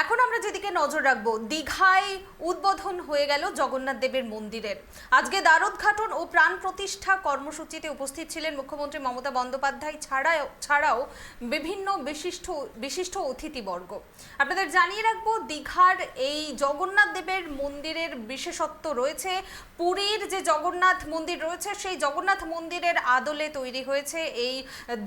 এখন আমরা যেদিকে নজর রাখব, দীঘায় উদ্বোধন হয়ে গেল জগন্নাথ দেবের মন্দিরের। আজকে দ্বারোদ্ঘাটন ও প্রাণ প্রতিষ্ঠা কর্মসূচিতে উপস্থিত ছিলেন মুখ্যমন্ত্রী মমতা বন্দ্যোপাধ্যায় ছাড়াও ছাড়াও বিভিন্ন বিশিষ্ট বিশিষ্ট অতিথিবর্গ আপনাদের জানিয়ে রাখব, দীঘার এই জগন্নাথ দেবের মন্দিরের বিশেষত্ব রয়েছে। পুরীর যে জগন্নাথ মন্দির রয়েছে, সেই জগন্নাথ মন্দিরের আদলে তৈরি হয়েছে এই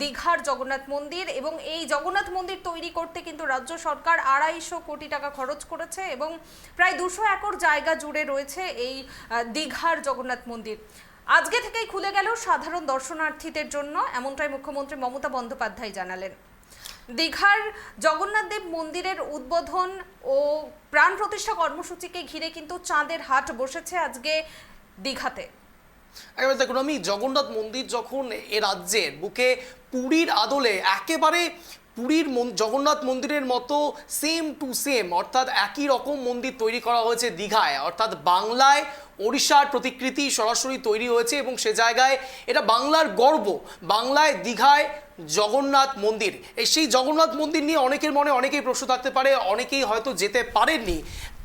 দীঘার জগন্নাথ মন্দির এবং এই জগন্নাথ মন্দির তৈরি করতে কিন্তু রাজ্য সরকার আড়াইশো কোটি টাকা খরচ করেছে এবং প্রায় দুশো একর জায়গা জুড়ে রয়েছে এই দীঘার জগন্নাথ মন্দির। আজকে থেকেই খুলে গেল সাধারণ দর্শনার্থীদের জন্য, এমনটাই মুখ্যমন্ত্রী মমতা বন্দ্যোপাধ্যায় জানালেন। দীঘার জগন্নাথ দেব মন্দিরের উদ্বোধন ও প্রাণ প্রতিষ্ঠা কর্মসূচিকে ঘিরে কিন্তু চাঁদের হাট বসেছে আজকে দীঘাতে। একেবারে দেখুন, আমি জগন্নাথ মন্দির যখন এ রাজ্যের বুকে পুরীর আদলে একেবারে পুরীর জগন্নাথ মন্দিরের মতো সেম টু সেম অর্থাৎ একই রকম মন্দির তৈরি করা হয়েছে দীঘায়। অর্থাৎ বাংলায় ওড়িশার প্রতিকৃতি সরাসরি তৈরি হয়েছে এবং সে জায়গায় এটা বাংলার গর্ব, বাংলায় দীঘায় জগন্নাথ মন্দির। এই সেই জগন্নাথ মন্দির নিয়ে অনেকের মনে অনেকেই প্রশ্ন থাকতে পারে, অনেকেই হয়তো যেতে পারেননি।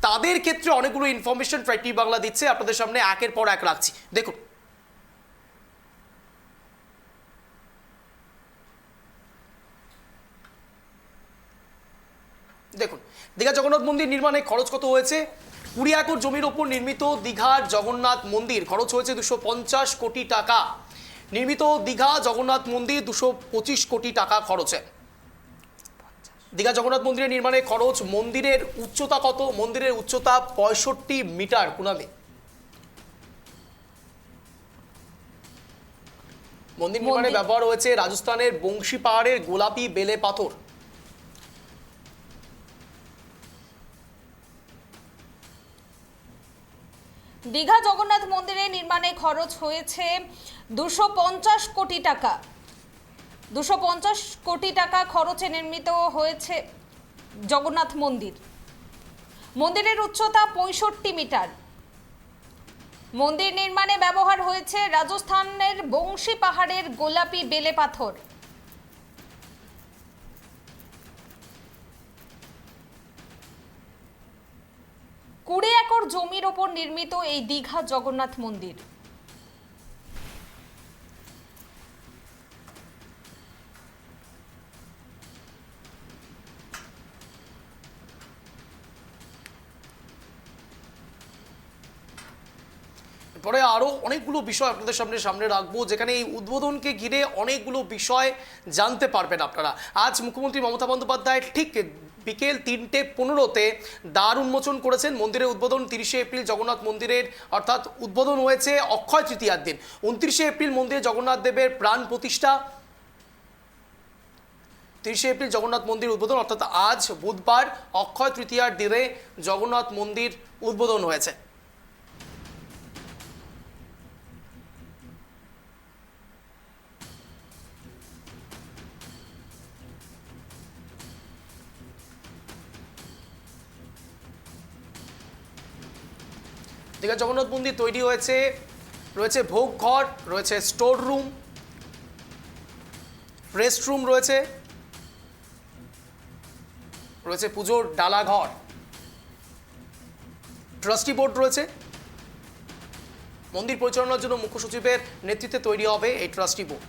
তাদের ক্ষেত্রে অনেকগুলো ইনফরমেশন ফ্রাইটি বাংলা দিচ্ছে, আপনাদের সামনে একের পর এক রাখছি। দেখুন দেখুন দীঘা জগন্নাথ মন্দির নির্মাণে খরচ কত হয়েছে? কুড়ি একর জমির ওপর নির্মিত দীঘার জগন্নাথ মন্দির খরচ হয়েছে দুশো পঞ্চাশ কোটি টাকা। নির্মিত দীঘা জগন্নাথ মন্দির দুশো পঁচিশ কোটি টাকা খরচে। দীঘা জগন্নাথ মন্দিরের নির্মাণে খরচ মন্দিরের উচ্চতা কত? মন্দিরের উচ্চতা পঁয়ষট্টি মিটার কুনামে মন্দির নির্মাণে ব্যবহার হয়েছে রাজস্থানের বংশী পাহাড়ের গোলাপি বেলে পাথর। দীঘা জগন্নাথ মন্দিরের নির্মাণে খরচ হয়েছে দুশো কোটি টাকা। দুশো কোটি টাকা খরচে নির্মিত হয়েছে জগন্নাথ মন্দির। মন্দিরের উচ্চতা পঁয়ষট্টি মিটার। মন্দির নির্মাণে ব্যবহার হয়েছে রাজস্থানের বংশী পাহাড়ের গোলাপি বেলে পাথর। কুড়ি একর জমির ওপর নির্মিত এই দীঘা জগন্নাথ মন্দির। পরে আরও অনেকগুলো বিষয় আপনাদের সামনে সামনে রাখব, যেখানে এই উদ্বোধনকে ঘিরে অনেকগুলো বিষয় জানতে পারবেন আপনারা। আজ মুখ্যমন্ত্রী মমতা বন্দ্যোপাধ্যায় ঠিক বিকেল তিনটে পনেরোতে দ্বার উন্মোচন করেছেন মন্দিরের উদ্বোধন তিরিশে এপ্রিল জগন্নাথ মন্দিরের, অর্থাৎ উদ্বোধন হয়েছে অক্ষয় তৃতীয়ার দিন। উনত্রিশে এপ্রিল মন্দিরে জগন্নাথ দেবের প্রাণ প্রতিষ্ঠা। তিরিশে এপ্রিল জগন্নাথ মন্দির উদ্বোধন, অর্থাৎ আজ বুধবার অক্ষয় তৃতীয়ার দিনে জগন্নাথ মন্দির উদ্বোধন হয়েছে। দীঘা জগন্নাথ মন্দির তৈরি হয়েছে, রয়েছে ভোগ ঘর, রয়েছে স্টোর রুম রেস্ট রুম রয়েছে রয়েছে পুজোর ডালা ঘর ট্রাস্টি বোর্ড রয়েছে। মন্দির পরিচালনার জন্য মুখ্য সচিবের নেতৃত্বে তৈরি হবে এই ট্রাস্টি বোর্ড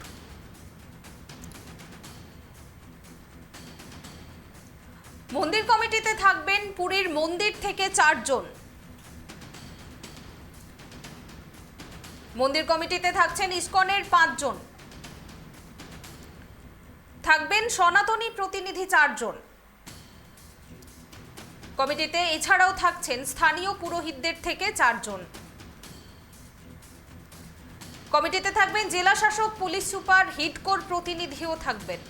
মন্দির কমিটিতে থাকবেন পুরীর মন্দির থেকে চারজন। মন্দির কমিটিতে থাকছেন ইস্কনের পাঁচজন। থাকবেন সনাতনী প্রতিনিধি চারজন। কমিটিতে এছাড়াও থাকছেন স্থানীয় পুরোহিতদের থেকে চারজন। কমিটিতে থাকবেন জেলা শাসক, পুলিশ সুপার, হিটকোর প্রতিনিধিও থাকবেন।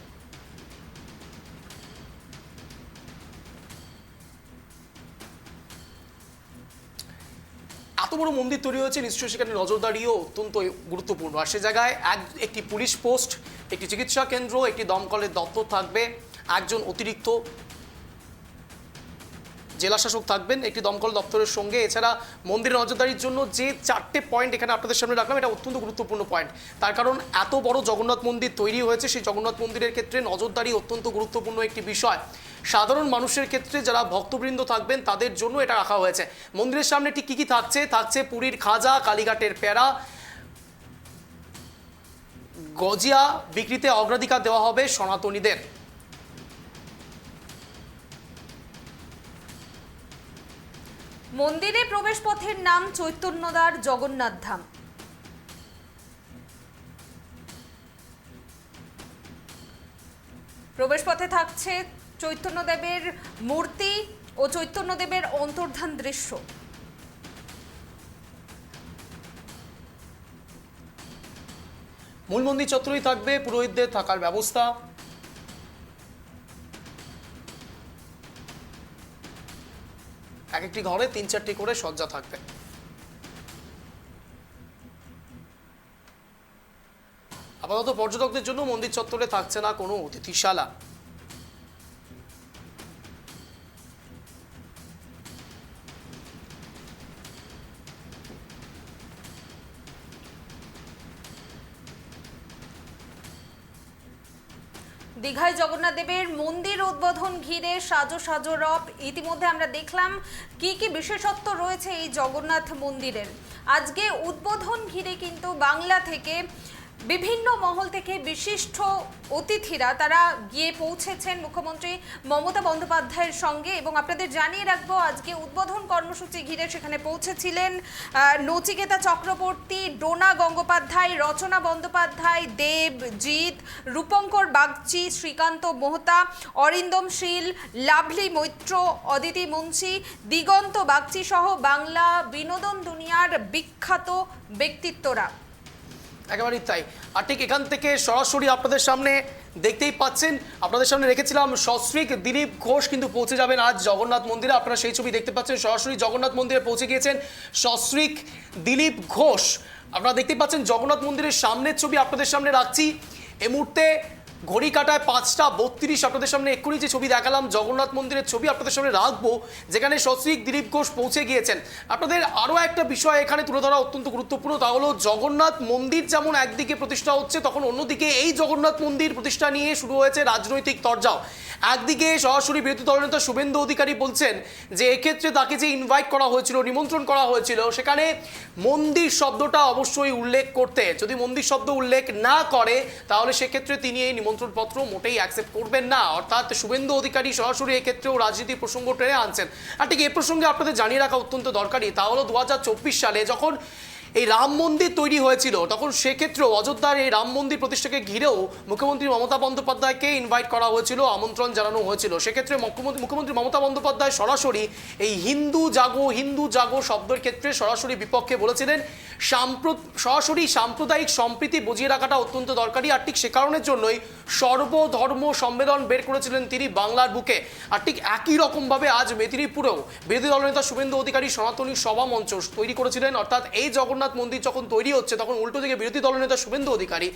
বড় মন্দির তৈরি হয়েছে, নিশ্চয়ই সেখানে নজরদারিও অত্যন্ত গুরুত্বপূর্ণ। আর সে জায়গায় এক, একটি পুলিশ পোস্ট, একটি চিকিৎসা কেন্দ্র, একটি দমকলের দপ্তর থাকবে, একজন অতিরিক্ত জেলা শাসক থাকবেন, একটি দমকল দপ্তরের সঙ্গে। এছাড়া মন্দিরের নজরদারির জন্য যে চারটে পয়েন্ট এখানে আপনাদের সামনে রাখলাম, এটা অত্যন্ত গুরুত্বপূর্ণ পয়েন্ট তার কারণ এত বড় জগন্নাথ মন্দির তৈরি হয়েছে, সেই জগন্নাথ মন্দিরের ক্ষেত্রে নজরদারি অত্যন্ত গুরুত্বপূর্ণ একটি বিষয়। সাধারণ মানুষের ক্ষেত্রে যারা ভক্তবৃন্দ থাকবেন, তাদের জন্য এটা রাখা হয়েছে। মন্দিরের সামনে ঠিক কী কী থাকছে? থাকছে পুরীর খাজা, কালীঘাটের প্যারা গজিয়া বিক্রিতে অগ্রাধিকার দেওয়া হবে সনাতনীদের। মন্দিরে প্রবেশ পথের নাম চৈতন্যদার জগন্নাথ ধাম। প্রবেশপথে থাকছে চৈতন্যদেবের মূর্তি ও চৈতন্যদেবের অন্তর্ধান দৃশ্য। মূল মন্দির চত্বরেই থাকবে, পুরোহিতদের থাকার ব্যবস্থা। এক একটি ঘরে তিন চারটি করে শয্যা থাকবে। আপাতত পর্যটকদের জন্য মন্দির চত্বরে থাকছে না কোনো অতিথিশালা। দীঘায় জগন্নাথ দেবের মন্দির উদ্বোধন ঘিরে সাজো সাজো রব। ইতিমধ্যে আমরা দেখলাম কি কি বিশেষত্ব রয়েছে এই জগন্নাথ মন্দিরের। আজকে উদ্বোধন ঘিরে কিন্তু বাংলা থেকে বিভিন্ন মহল থেকে বিশিষ্ট অতিথিরা তারা গিয়ে পৌঁছেছেন মুখ্যমন্ত্রী মমতা বন্দ্যোপাধ্যায়ের সঙ্গে এবং আপনাদের জানিয়ে রাখব, আজকে উদ্বোধন কর্মসূচি ঘিরে সেখানে পৌঁছেছিলেন নচিকেতা চক্রবর্তী, ডোনা গঙ্গোপাধ্যায়, রচনা বন্দ্যোপাধ্যায় দেব জিৎ রূপঙ্কর বাগচি, শ্রীকান্ত মোহতা, অরিন্দম শীল, লাভলি মৈত্র, অদিতি মুন্সি, দিগন্ত বাগচি সহ বাংলা বিনোদন দুনিয়ার বিখ্যাত ব্যক্তিত্বরা। একেবারেই তাই। আর ঠিক এখান থেকে সরাসরি আপনাদের সামনে দেখতেই পাচ্ছেন, আপনাদের সামনে রেখেছিলাম সস্ত্রিক দিলীপ ঘোষ কিন্তু পৌঁছে যাবেন আজ জগন্নাথ মন্দিরে। আপনারা সেই ছবি দেখতে পাচ্ছেন, সরাসরি জগন্নাথ মন্দিরে পৌঁছে গিয়েছেন সস্ত্রিক দিলীপ ঘোষ। আপনারা দেখতেই পাচ্ছেন জগন্নাথ মন্দিরের সামনের ছবি আপনাদের সামনে রাখছি। এ মুহূর্তে ঘড়ি কাটায় পাঁচটা বত্রিশ আপনাদের সামনে এক্ষুনি যে ছবি দেখালাম, জগন্নাথ মন্দিরের ছবি আপনাদের সামনে রাখব, যেখানে সস্ত্রীক দিলীপ ঘোষ পৌঁছে গিয়েছেন। আপনাদের আরও একটা বিষয় এখানে তুলে ধরা অত্যন্ত গুরুত্বপূর্ণ, তা হলো জগন্নাথ মন্দির যেমন একদিকে প্রতিষ্ঠা হচ্ছে, তখন অন্যদিকে এই জগন্নাথ মন্দির প্রতিষ্ঠা নিয়ে শুরু হয়েছে রাজনৈতিক তরজাও। একদিকে সরাসরি বিরোধী দলনেতা শুভেন্দু অধিকারী বলছেন যে এক্ষেত্রে তাকে যে ইনভাইট করা হয়েছিল, নিমন্ত্রণ করা হয়েছিল, সেখানে মন্দির শব্দটা অবশ্যই উল্লেখ করতে। যদি মন্দির শব্দ উল্লেখ না করে, তাহলে সেক্ষেত্রে তিনি এই নিমন্ত্রণপত্র মোটেই অ্যাকসেপ্ট করবেন না। অর্থাৎ শুভেন্দু অধিকারী সরাসরি এক্ষেত্রেও রাজনীতি প্রসঙ্গ টেনে আনছেন। আর ঠিক এ প্রসঙ্গে আপনাদের জানিয়ে রাখা অত্যন্ত দরকারি, তা হলো দু হাজার চব্বিশ সালে যখন এই রাম মন্দির তৈরি হয়েছিল, তখন সেক্ষেত্রেও অযোধ্যার এই রাম মন্দির প্রতিষ্ঠাকে ঘিরেও মুখ্যমন্ত্রী মমতা বন্দ্যোপাধ্যায়কে ইনভাইট করা হয়েছিল, আমন্ত্রণ জানানো হয়েছিল। সেক্ষেত্রে মুখ্যমন্ত্রী মুখ্যমন্ত্রী মমতা বন্দ্যোপাধ্যায় সরাসরি এই হিন্দু জাগো হিন্দু জাগো শব্দের ক্ষেত্রে সরাসরি বিপক্ষে বলেছিলেন সরাসরি সাম্প্রদায়িক সম্প্রীতি বুঝিয়ে রাখাটা অত্যন্ত দরকারি। আর ঠিক সে কারণের জন্যই সর্বধর্ম সম্মেলন বের করেছিলেন তিনি বাংলার বুকে। আর ঠিক একই রকমভাবে আজ মেদিনীপুরেও বিরোধী দলনেতা শুভেন্দু অধিকারী সনাতনী সভা মঞ্চ তৈরি করেছিলেন। অর্থাৎ এই জগন্নাথ মন্দির যখন তৈরি হচ্ছে, তখন উল্টো দিকে বিরোধী দলনেতা শুভেন্দু অধিকারী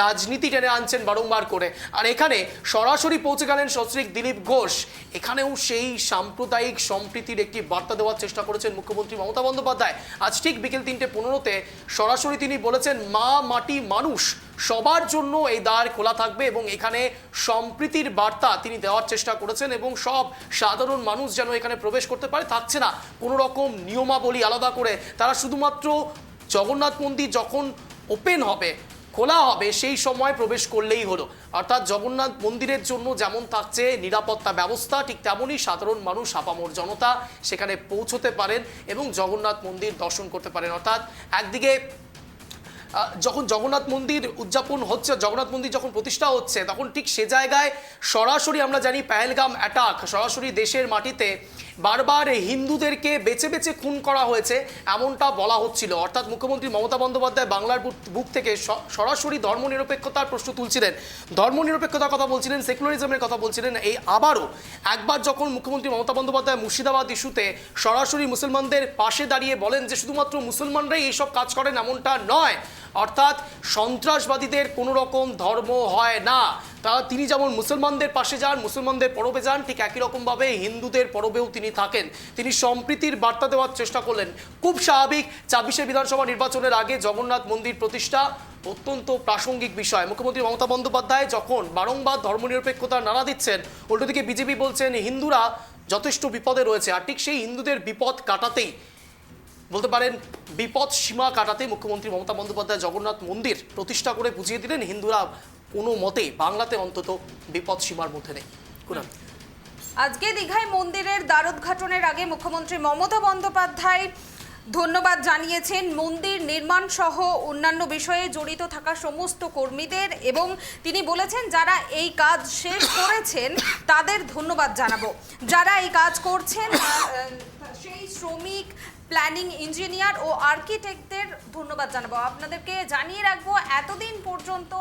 রাজনীতি টেনে আনছেন বারংবার করে। আর এখানে সরাসরি পৌঁছে গেলেন সস্ত্রীক দিলীপ ঘোষ। এখানেও সেই সাম্প্রদায়িক সম্প্রীতির একটি বার্তা দেওয়ার চেষ্টা করেছেন মুখ্যমন্ত্রী মমতা বন্দ্যোপাধ্যায়। আজ ঠিক বিকেল তিনটে পনেরোতে সরাসরি তিনি বলেছেন, মা মাটি মানুষ, সবার জন্য এই দ্বার খোলা থাকবে এবং এখানে সম্প্রীতির বার্তা তিনি দেওয়ার চেষ্টা করেছেন এবং সব সাধারণ মানুষ যেন এখানে প্রবেশ করতে পারে। থাকছে না, কোনো রকম নিয়মাবলী আলাদা করে তারা শুধুমাত্র জগন্নাথ মন্দির যখন ওপেন হবে খোলা হবে, সেই সময় প্রবেশ করলেই হলো। অর্থাৎ জগন্নাথ মন্দিরের জন্য যেমন থাকছে নিরাপত্তা ব্যবস্থা, ঠিক তেমনই সাধারণ মানুষ, আপামর জনতা সেখানে পৌঁছতে পারেন এবং জগন্নাথ মন্দির দর্শন করতে পারেন। অর্থাৎ একদিকে যখন জগন্নাথ মন্দির উদযাপন হচ্ছে, জগন্নাথ মন্দির যখন প্রতিষ্ঠা হচ্ছে, তখন ঠিক সে জায়গায় সরাসরি আমরা জানি পেহেলগাম অ্যাটাক সরাসরি দেশের মাটিতে বারবার হিন্দুদেরকে বেছে বেছে খুন করা হয়েছে, এমনটা বলা হচ্ছিল। অর্থাৎ মুখ্যমন্ত্রী মমতা বন্দ্যোপাধ্যায় বাংলার বুক- থেকে সরাসরি ধর্মনিরপেক্ষতার প্রশ্ন তুলছিলেন। ধর্মনিরপেক্ষতার কথা বলছিলেন সেকুলারিজমের কথা বলছিলেন। এই আবারও একবার যখন মুখ্যমন্ত্রী মমতা বন্দ্যোপাধ্যায় মুর্শিদাবাদ ইস্যুতে সরাসরি মুসলমানদের পাশে দাঁড়িয়ে বলেন যে, শুধুমাত্র মুসলমানরাই এইসব কাজ করেন, এমনটা নয়। অর্থাৎ সন্ত্রাসবাদীদের কোনো রকম ধর্ম হয় না। তা তিনি যেমন মুসলমানদের পাশে যান, মুসলমানদের পরবে যান, ঠিক একই রকমভাবে হিন্দুদের পরবেও তিনি থাকেন। তিনি সম্প্রীতির বার্তা দেওয়ার চেষ্টা করলেন। খুব স্বাভাবিক, ছাব্বিশে বিধানসভা নির্বাচনের আগে জগন্নাথ মন্দির প্রতিষ্ঠা অত্যন্ত প্রাসঙ্গিক বিষয়। মুখ্যমন্ত্রী মমতা বন্দ্যোপাধ্যায় যখন বারংবার ধর্মনিরপেক্ষতার নানা দিচ্ছেন, উল্টোদিকে বিজেপি বলছেন, হিন্দুরা যথেষ্ট বিপদে রয়েছে। আর ঠিক সেই হিন্দুদের বিপদ কাটাতেই বলতে পারেন, বিপদ সীমা কাটাতে মুখ্যমন্ত্রী মমতা বন্দ্যোপাধ্যায় জগন্নাথ মন্দির প্রতিষ্ঠা করে বুঝিয়ে দিলেন, হিন্দুরা কোনো মতেই বাংলাতে অন্তত বিপদ সীমার মধ্যে নেই। কুনাল। আজকে দীঘায় মন্দিরের দ্বারোদ্ঘাটনের আগে মুখ্যমন্ত্রী মমতা বন্দ্যোপাধ্যায় ধন্যবাদ জানিয়েছেন। মন্দির নির্মাণ সহ অন্যান্য বিষয়ে জড়িত থাকা সমস্ত কর্মীদের এবং তিনি বলেছেন, যারা এই কাজ শেষ করেছেন, তাদের ধন্যবাদ জানাব। যারা এই কাজ করছেন প্ল্যানিং ইঞ্জিনিয়ার ও আর্কিটেক্টদের ধন্যবাদ জানাব। আপনাদেরকে জানিয়ে রাখব, এতদিন পর্যন্ত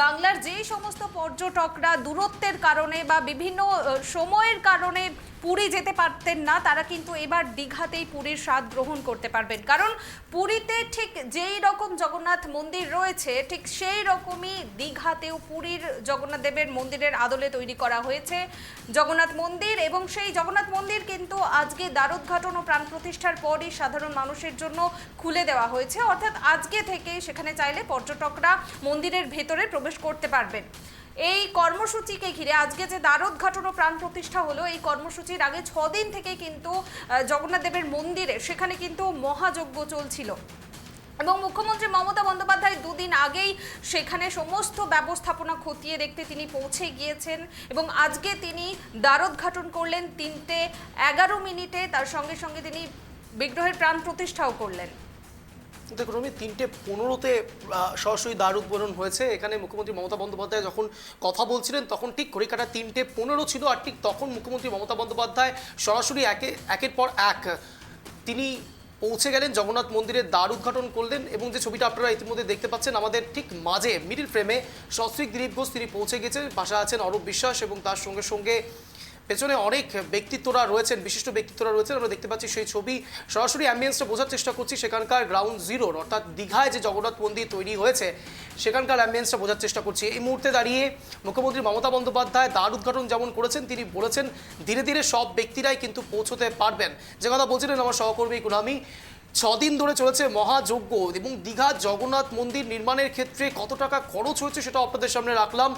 বাংলার যেই সমস্ত পর্যটকরা দূরত্বের কারণে বা বিভিন্ন সময়ের কারণে পুরী যেতে পারতেন না, তারা কিন্তু এবার দীঘাতেই পুরীর স্বাদ গ্রহণ করতে পারবেন। কারণ পুরীতে ঠিক যেই রকম জগন্নাথ মন্দির রয়েছে, ঠিক সেই রকমই দীঘাতেও পুরীর জগন্নাথ দেবের মন্দিরের আদলে তৈরি করা হয়েছে জগন্নাথ মন্দির এবং সেই জগন্নাথ মন্দির কিন্তু আজকে দ্বারোদ্ঘাটন ও প্রাণ প্রতিষ্ঠার পরই সাধারণ মানুষের জন্য খুলে দেওয়া হয়েছে। অর্থাৎ আজকে থেকে সেখানে চাইলে পর্যটকরা মন্দিরের ভেতরে প্রবেশ করতে পারবেন। এই কর্মসূচিকে ঘিরে আজকে যে দ্বারোদ্ঘাটন ও প্রাণ প্রতিষ্ঠা হলো, এই কর্মসূচির আগে ছদিন থেকে কিন্তু জগন্নাথ দেবের মন্দিরে সেখানে কিন্তু মহাযজ্ঞ চলছিল। এবং মুখ্যমন্ত্রী মমতা বন্দ্যোপাধ্যায় দুদিন আগেই সেখানে সমস্ত ব্যবস্থাপনা খতিয়ে দেখতে তিনি পৌঁছে গিয়েছেন এবং আজকে তিনি দ্বারোদ্ঘাটন করলেন তিনটে এগারো মিনিটে। তার সঙ্গে সঙ্গে তিনি বিগ্রহের প্রাণ প্রতিষ্ঠাও করলেন। দেখুন, আমি তিনটে পনেরোতে সরাসরি দ্বার উদ্বোধন হয়েছে। এখানে মুখ্যমন্ত্রী মমতা বন্দ্যোপাধ্যায় যখন কথা বলছিলেন, তখন ঠিক ঘড়িকাটা তিনটে পনেরো ছিল আর ঠিক তখন মুখ্যমন্ত্রী মমতা বন্দ্যোপাধ্যায় সরাসরি একে, একের পর এক তিনি পৌঁছে গেলেন, জগন্নাথ মন্দিরের দ্বার উদ্ঘাটন করলেন এবং যে ছবিটা আপনারা ইতিমধ্যে দেখতে পাচ্ছেন, আমাদের ঠিক মাঝে মিডিল ফ্রেমে সস্ত্রিক দিলীপ ঘোষ তিনি পৌঁছে গেছেন, পাশে আছেন অরূপ বিশ্বাস এবং তার সঙ্গে সঙ্গে পেছনে অনেক ব্যক্তিত্বরা রয়েছেন, বিশিষ্ট ব্যক্তিত্বরা রয়েছেন। আমরা দেখতে পাচ্ছি সেই ছবি সরাসরি অ্যাম্বিয়েন্সটা বোঝার চেষ্টা করছি। সেখানকার গ্রাউন্ড জিরোর অর্থাৎ দীঘায় যে জগন্নাথ মন্দির তৈরি হয়েছে, সেখানকার অ্যাম্বিয়েন্সটা বোঝার চেষ্টা করছি। এই মুহূর্তে দাঁড়িয়ে মুখ্যমন্ত্রী মমতা বন্দ্যোপাধ্যায় দ্বার উদ্ঘাটন যেমন করেছেন, তিনি বলেছেন, ধীরে ধীরে সব ব্যক্তিরাই কিন্তু পৌঁছতে পারবেন। যে কথা বলছিলেন আমার সহকর্মী কুনামি ছদিন ধরে চলেছে মহাযজ্ঞ এবং দীঘা জগন্নাথ মন্দির নির্মাণের ক্ষেত্রে কত টাকা খরচ হয়েছে সেটা আপনাদের সামনে রাখলাম।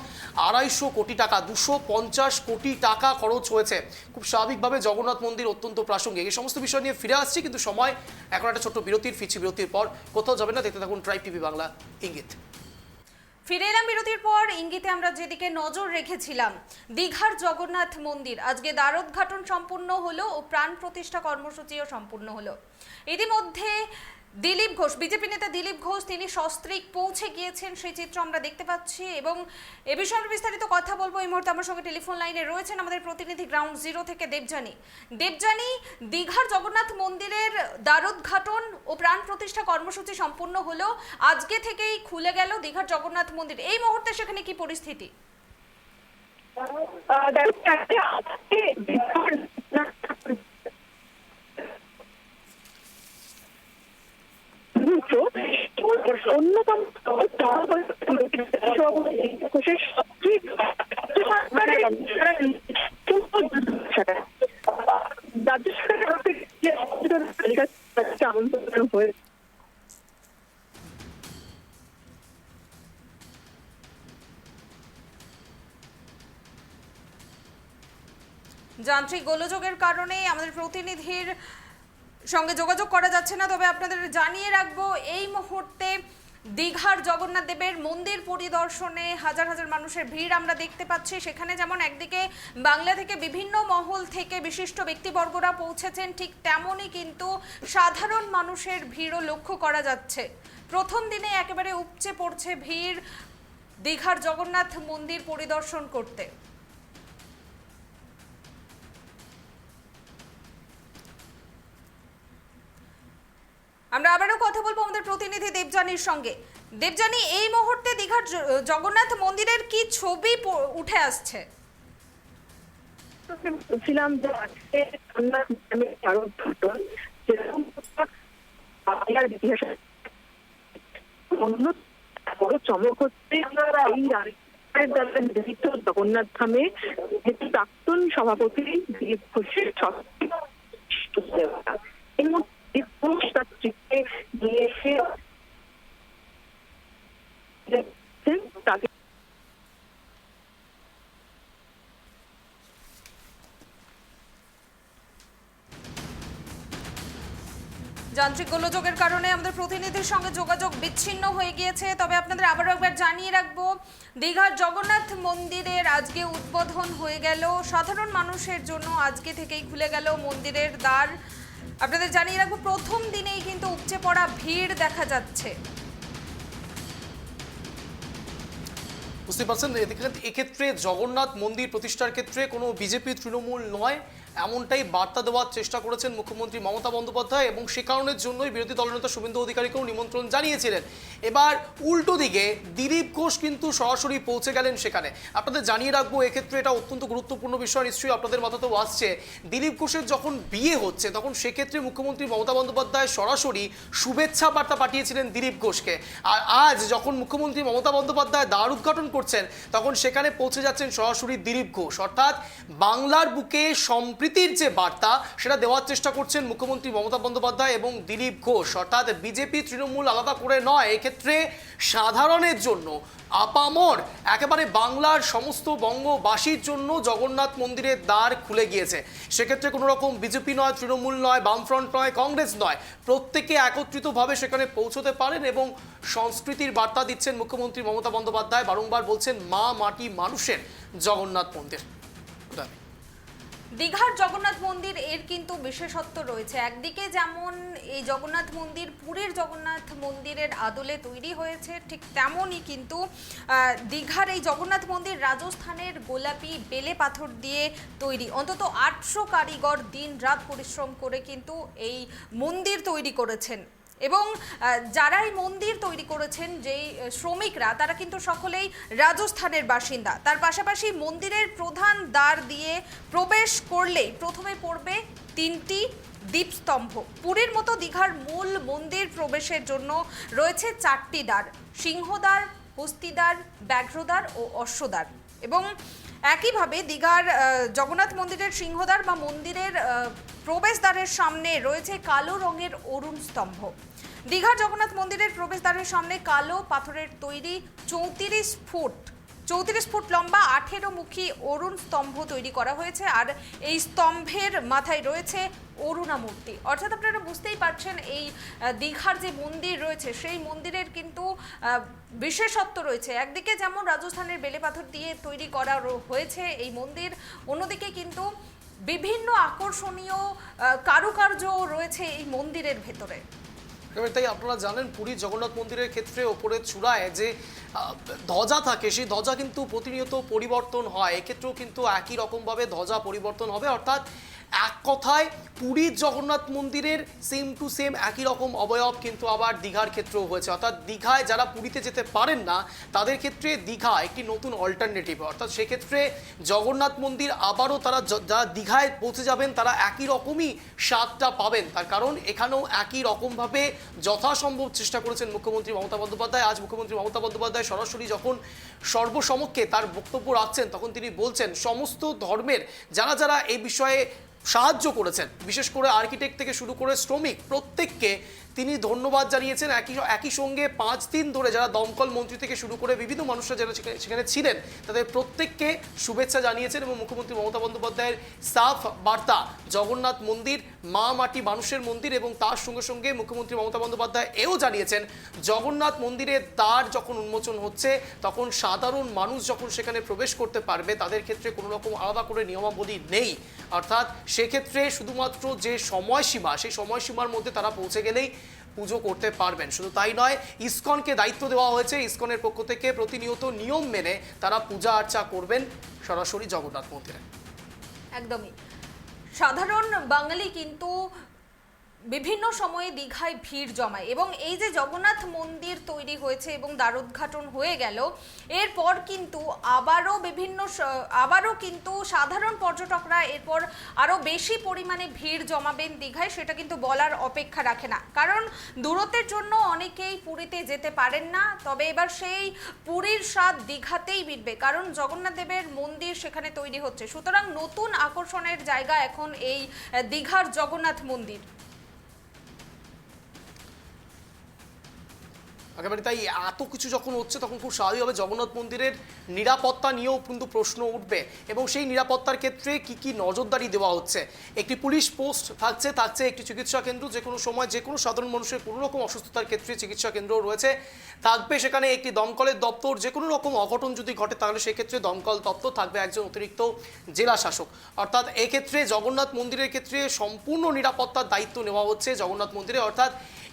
আড়াইশো কোটি টাকা, দুশো পঞ্চাশ কোটি টাকা খরচ হয়েছে। খুব স্বাভাবিকভাবে জগন্নাথ মন্দির অত্যন্ত প্রাসঙ্গিক। এই সমস্ত বিষয় নিয়ে ফিরে আসছি, কিন্তু সময়, এখন একটা ছোট্ট বিরতির, ফিরছি বিরতির পর। কোথাও যাবে না, দেখতে থাকুন ট্রাইব টিভি বাংলা ইঙ্গিত। ফিরে এলাম বিরতির পর, ইঙ্গিতে আমরা যেদিকে নজর রেখেছিলাম, দীঘার জগন্নাথ মন্দির। আজকে দ্বারোদ্ঘাটন সম্পূর্ণ হলো ও প্রাণ প্রতিষ্ঠা কর্মসূচিও সম্পূর্ণ হলো। ইতিমধ্যে দিলীপ ঘোষ, বিজেপি নেতা দিলীপ ঘোষ, তিনি সস্ত্রীক পৌঁছে গিয়েছেন সেই চিত্র আমরা দেখতে পাচ্ছি এবং এ বিষয়ে বিস্তারিত কথা বলব। এই মুহূর্তে আমার সঙ্গে টেলিফোন লাইনে রয়েছেন আমাদের প্রতিনিধি গ্রাউন্ড জিরো থেকে দেবজানী দেবজানী দীঘার জগন্নাথ মন্দিরের দ্বারোদ্ঘাটন ও প্রাণ প্রতিষ্ঠা কর্মসূচি সম্পূর্ণ হলো, আজকে থেকেই খুলে গেল দীঘার জগন্নাথ মন্দির। এই মুহূর্তে সেখানে কি পরিস্থিতি? দুটো অন্যতম যান্ত্রিক গোলযোগের কারণে আমাদের প্রতিনিধির সঙ্গে যোগাযোগ করা যাচ্ছে না, তবে আপনাদের জানিয়ে রাখব, এই মুহূর্তে দীঘার জগন্নাথ দেবের মন্দির পরিদর্শনে হাজার হাজার মানুষের ভিড় আমরা দেখতে পাচ্ছি। সেখানে যেমন একদিকে বাংলা থেকে বিভিন্ন মহল থেকে বিশিষ্ট ব্যক্তিবর্গরা পৌঁছেছেন, ঠিক তেমনই কিন্তু সাধারণ মানুষের ভিড়ও লক্ষ্য করা যাচ্ছে। প্রথম দিনে একেবারে উপচে পড়ছে ভিড় দীঘার জগন্নাথ মন্দির পরিদর্শন করতে। আমরা আবারও কথা বলব আমাদের প্রতিনিধি দেবজানির সঙ্গে। দেবজানি এই মুহূর্তে দীঘার জগন্নাথ মন্দিরের কি ছবি উঠে আসছে? যে আজকে এই জগন্নাথ ধামে প্রাক্তন সভাপতি ঘোষের e custa de যান্ত্রিক গোলযোগের কারণে আমাদের প্রতিনিধির সঙ্গে যোগাযোগ বিচ্ছিন্ন হয়ে গিয়েছে। তবে আপনাদের আবারও একবার জানিয়ে রাখব, দীঘার জগন্নাথ মন্দিরের আজকে উদ্বোধন হয়ে গেল। সাধারণ মানুষের জন্য আজকে থেকেই খুলে গেল মন্দিরের দ্বার। আপনাদের জানিয়ে রাখব, প্রথম দিনেই কিন্তু উপচে পড়া ভিড় দেখা যাচ্ছে। বুঝতে পারছেন এক্ষেত্রে জগন্নাথ মন্দির প্রতিষ্ঠার ক্ষেত্রে কোনো বিজেপি তৃণমূল নয়। এমনটাই বার্তা দেওয়ার চেষ্টা করেছেন মুখ্যমন্ত্রী মমতা বন্দ্যোপাধ্যায় এবং সে কারণের জন্যই বিরোধী দলনেতা শুভেন্দু অধিকারীকেও নিমন্ত্রণ জানিয়েছিলেন। এবার উল্টো দিকে দিলীপ ঘোষ কিন্তু সরাসরি পৌঁছে গেলেন সেখানে। আপনাদের জানিয়ে রাখব, এক্ষেত্রে এটা অত্যন্ত গুরুত্বপূর্ণ বিষয়, নিশ্চয়ই আপনাদের মাথাতেও আসছে। দিলীপ ঘোষের যখন বিয়ে হচ্ছে, তখন সেক্ষেত্রে মুখ্যমন্ত্রী মমতা বন্দ্যোপাধ্যায় সরাসরি শুভেচ্ছা বার্তা পাঠিয়েছিলেন দিলীপ ঘোষকে। আর আজ যখন মুখ্যমন্ত্রী মমতা বন্দ্যোপাধ্যায় দ্বার উদ্ঘাটন করছেন, তখন সেখানে পৌঁছে যাচ্ছেন সরাসরি দিলীপ ঘোষ। অর্থাৎ বাংলার বুকে সম্প্রীতির যে বার্তা, সেটা দেওয়ার চেষ্টা করছেন মুখ্যমন্ত্রী মমতা বন্দ্যোপাধ্যায় এবং দিলীপ ঘোষ। অর্থাৎ বিজেপি তৃণমূল আলাদা করে নয়, এক্ষেত্রে সাধারণের জন্য আপামর, একেবারে বাংলার সমস্ত বঙ্গবাসীর জন্য জগন্নাথ মন্দিরের দ্বার খুলে গিয়েছে। সেক্ষেত্রে কোনো রকম বিজেপি নয়, তৃণমূল নয়, বামফ্রন্ট নয়, কংগ্রেস নয়, প্রত্যেকে একত্রিতভাবে সেখানে পৌঁছতে পারেন এবং সংস্কৃতির বার্তা দিচ্ছেন মুখ্যমন্ত্রী মমতা বন্দ্যোপাধ্যায়। বারংবার বলছেন, মা মাটি মানুষের জগন্নাথ মন্দির. দীঘার জগন্নাথ মন্দির, এর কিন্তু বিশেষত্ব রয়েছে। একদিকে যেমন এই জগন্নাথ মন্দির, পুরীর জগন্নাথ মন্দিরের আদলে তৈরি হয়েছে, ঠিক তেমনই কিন্তু দীঘার এই জগন্নাথ মন্দির রাজস্থানের গোলাপি বেলে পাথর দিয়ে তৈরি। অন্তত আটশো কারিগর দিন রাত পরিশ্রম করে কিন্তু এই মন্দির তৈরি করেছেন। এবং যারা এই মন্দির তৈরি করেছেন যেই শ্রমিকরা, তারা কিন্তু সকলেই রাজস্থানের বাসিন্দা। তার পাশাপাশি মন্দিরের প্রধান দ্বার দিয়ে প্রবেশ করলেই প্রথমে পড়বে তিনটি দ্বীপস্তম্ভ। পুরীর মতো দীঘার মূল মন্দির প্রবেশের জন্য রয়েছে চারটি দ্বার, সিংহদ্বার, হস্তিদ্বার, ব্যাঘ্রদ্বার ও অশ্বদ্বার। এবং একইভাবে দীঘার জগন্নাথ মন্দিরের সিংহদ্বার বা মন্দিরের প্রবেশদ্বারের সামনে রয়েছে কালো রঙের অরুণ স্তম্ভ। দীঘার জগন্নাথ মন্দিরের প্রবেশদ্বারের সামনে কালো পাথরের তৈরি চৌত্রিশ ফুট চৌত্রিশ ফুট লম্বা আঠেরো মুখী অরুণ স্তম্ভ তৈরি করা হয়েছে আর এই স্তম্ভের মাথায় রয়েছে অরুণা মূর্তি অর্থাৎ আপনারা বুঝতেই পারছেন এই দীঘার যে মন্দির রয়েছে সেই মন্দিরের কিন্তু বিশেষত্ব রয়েছে। একদিকে যেমন রাজস্থানের বেলে পাথর দিয়ে তৈরি করা হয়েছে এই মন্দির, অন্যদিকে কিন্তু বিভিন্ন আকর্ষণীয় কারুকার্য রয়েছে এই মন্দিরের ভেতরে। তাই আপনারা জানেন, পুরী জগন্নাথ মন্দিরের ক্ষেত্রে ওপরের চূড়ায় যে ধ্বজা থাকে, সেই ধ্বজা কিন্তু প্রতিনিয়ত পরিবর্তন হয়। এক্ষেত্রেও কিন্তু একই রকমভাবে ধ্বজা পরিবর্তন হবে। অর্থাৎ এক কথায় পুরীর জগন্নাথ মন্দিরের সেম টু সেম একই রকম অবয়ব কিন্তু আবার দীঘার ক্ষেত্রেও হয়েছে। অর্থাৎ দীঘায় যারা পুরীতে যেতে পারেন না, তাদের ক্ষেত্রে দীঘা একটি নতুন অল্টারনেটিভ অর্থাৎ সেক্ষেত্রে জগন্নাথ মন্দির আবারও তারা যারা দীঘায় পৌঁছে যাবেন, তারা একই রকমই স্বাদটা পাবেন। তার কারণ এখানেও একই রকমভাবে যথাসম্ভব চেষ্টা করেছেন মুখ্যমন্ত্রী মমতা বন্দ্যোপাধ্যায়। আজ মুখ্যমন্ত্রী মমতা বন্দ্যোপাধ্যায় সরাসরি যখন সর্বসমক্ষে তার বক্তব্য রাখছেন, তখন তিনি বলছেন, সমস্ত ধর্মের যারা যারা এই বিষয়ে সাহায্য করেছেন। বিশেষ করে আর্কিটেক্ট থেকে শুরু করে শ্রমিক প্রত্যেককে তিনি ধন্যবাদ জানিয়েছেন। একই একই সঙ্গে পাঁচ দিন ধরে যারা দমকল মন্ত্রী থেকে শুরু করে বিভিন্ন মানুষরা যারা সেখানে- ছিলেন, তাদের প্রত্যেককে শুভেচ্ছা জানিয়েছেন এবং মুখ্যমন্ত্রী মমতা বন্দ্যোপাধ্যায়ের সাফ বার্তা, জগন্নাথ মন্দির, মা মাটি মানুষের মন্দির এবং তার সঙ্গে সঙ্গে মুখ্যমন্ত্রী মমতা বন্দ্যোপাধ্যায় এও জানিয়েছেন, জগন্নাথ মন্দিরের দ্বার যখন উন্মোচন হচ্ছে, তখন সাধারণ মানুষ যখন সেখানে প্রবেশ করতে পারবে, তাদের ক্ষেত্রে কোনো রকম আলাদা করে নিয়মাবলী নেই। অর্থাৎ সেক্ষেত্রে শুধুমাত্র যে সময়সীমা, সেই সময়সীমার মধ্যে তারা পৌঁছে গেলেই পুজো করতে পারবেন। শুধু তাই নয়, ইসকনকে দায়িত্ব দেওয়া হয়েছে। ইসকনের পক্ষ থেকে প্রতিনিয়ত নিয়ম মেনে তারা পূজা আর্চা করবেন সরাসরি জগন্নাথ মন্দিরে। একদমই। সাধারণ বাঙালি কিন্তু বিভিন্ন সময়ে দীঘায় ভিড় জমায় এবং এই যে জগন্নাথ মন্দির তৈরি হয়েছে এবং দ্বারোদ্ঘাটন হয়ে গেল, এরপর কিন্তু আবারও বিভিন্ন আবারও কিন্তু সাধারণ পর্যটকরা এরপর আরও বেশি পরিমাণে ভিড় জমাবেন দীঘায়, সেটা কিন্তু বলার অপেক্ষা রাখে না। কারণ দূরত্বের জন্য অনেকেই পুরীতে যেতে পারেন না, তবে এবার সেই পুরীর স্বাদ দীঘাতেই মিটবে, কারণ জগন্নাথ দেবের মন্দির সেখানে তৈরি হচ্ছে। সুতরাং নতুন আকর্ষণের জায়গা এখন এই দীঘার জগন্নাথ মন্দির। একেবারে তাই এত কিছু যখন হচ্ছে, তখন খুব স্বাভাবিকভাবে জগন্নাথ মন্দিরের নিরাপত্তা নিয়েও কিন্তু প্রশ্ন উঠবে। এবং সেই নিরাপত্তার ক্ষেত্রে কি কি নজরদারি দেওয়া হচ্ছে? একটি পুলিশ পোস্ট থাকছে থাকছে একটি চিকিৎসা কেন্দ্র যে কোনো সময় যে কোনো সাধারণ মানুষের কোনো রকম অসুস্থতার ক্ষেত্রে চিকিৎসা কেন্দ্র রয়েছে। থাকবে সেখানে একটি দমকলের দপ্তর। যে কোনো রকম অঘটন যদি ঘটে, তাহলে সেক্ষেত্রে দমকল দপ্তর থাকবে একজন অতিরিক্ত জেলা শাসক। অর্থাৎ এক্ষেত্রে জগন্নাথ মন্দিরের ক্ষেত্রে সম্পূর্ণ নিরাপত্তার দায়িত্ব নেওয়া হচ্ছে জগন্নাথ মন্দিরে। অর্থাৎ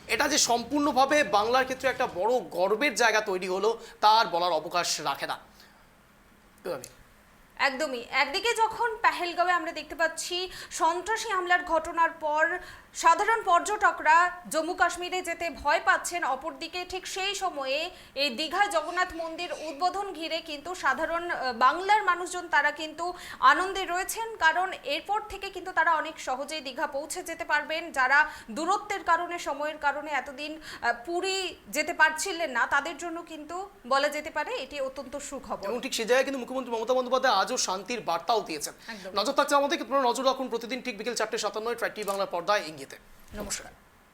এটা যে সম্পূর্ণভাবে বাংলার ক্ষেত্রে একটা বড় গর্বের জায়গা তৈরি হলো তার বলার অবকাশ রাখে না। একদমই। একদিকে যখন পেহেলগাঁওয়ে আমরা দেখতে পাচ্ছি সন্ত্রাসী হামলার ঘটনার পর সাধারণ পর্যটকরা জম্মু কাশ্মীরে যেতে ভয় পাচ্ছেন। অপরদিকে ঠিক সেই সময়ে এই দীঘা জগন্নাথ মন্দির উদ্বোধন ঘিরে কিন্তু সাধারণ বাংলার মানুষজন তারা কিন্তু আনন্দে রয়েছেন। কারণ এরপর থেকে কিন্তু তারা অনেক সহজেই দীঘা পৌঁছে যেতে পারবেন। যারা দূরত্বের কারণে সময়ের কারণে এতদিন পুরী যেতে পারছিলেন না তাদের জন্য কিন্তু বলা যেতে পারে এটি অত্যন্ত সুখবর। এবং ঠিক সে জায়গায় কিন্তু মুখ্যমন্ত্রী মমতা বন্দ্যোপাধ্যায় আজও শান্তির বার্তাও দিয়েছেন। নজর থাকছে আমাদের নজর রাখুন প্রতিদিন ঠিক বিকেল চারটে সাতান্ন ট্রাইটি বাংলার পর্দায় ইঙ্গিতে নমস্কার